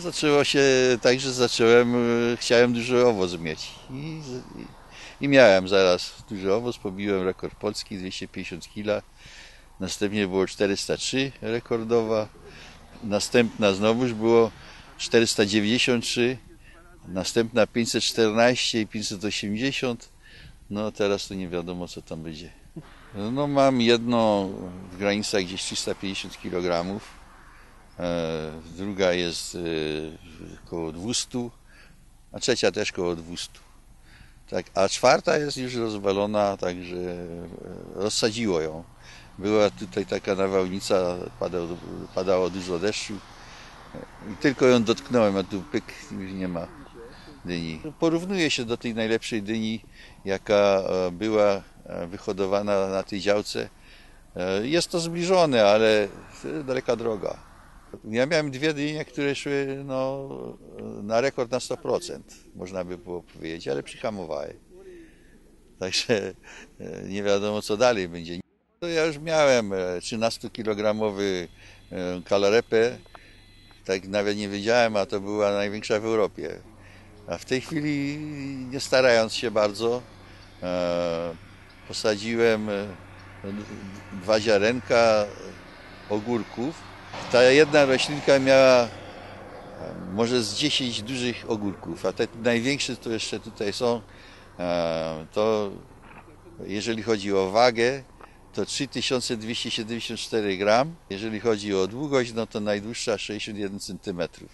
zaczęło się tak, że zacząłem, e, chciałem duży owoc mieć. I, i, miałem zaraz duży owoc, pobiłem rekord polski 250 kg, następnie było 403 rekordowa, następna znowuż było 493, następna 514 i 580, no teraz to nie wiadomo co tam będzie. No mam jedno w granicach gdzieś 350 kg, druga jest e, około 200, a trzecia też około 200. Tak, a czwarta jest już rozwalona, także e, rozsadziło ją. Była tutaj taka nawałnica, padało, padało dużo deszczu i tylko ją dotknąłem, a tu pyk, już nie ma dyni. Porównuje się do tej najlepszej dyni, jaka e, była e, wyhodowana na tej działce. E, Jest to zbliżone, ale daleka droga. Ja miałem dwie dynie, które szły no, na rekord na 100%, można by było powiedzieć, ale przyhamowały. Także e, nie wiadomo, co dalej będzie. To ja już miałem 13-kilogramowy kalarepę, tak nawet nie wiedziałem, a to była największa w Europie. A w tej chwili, nie starając się bardzo, e, posadziłem e, dwa ziarenka ogórków. Ta jedna roślinka miała e, może z 10 dużych ogórków, a te największe to jeszcze tutaj są. E, To jeżeli chodzi o wagę, to 3274 gram. Jeżeli chodzi o długość, no to najdłuższa 61 centymetrów.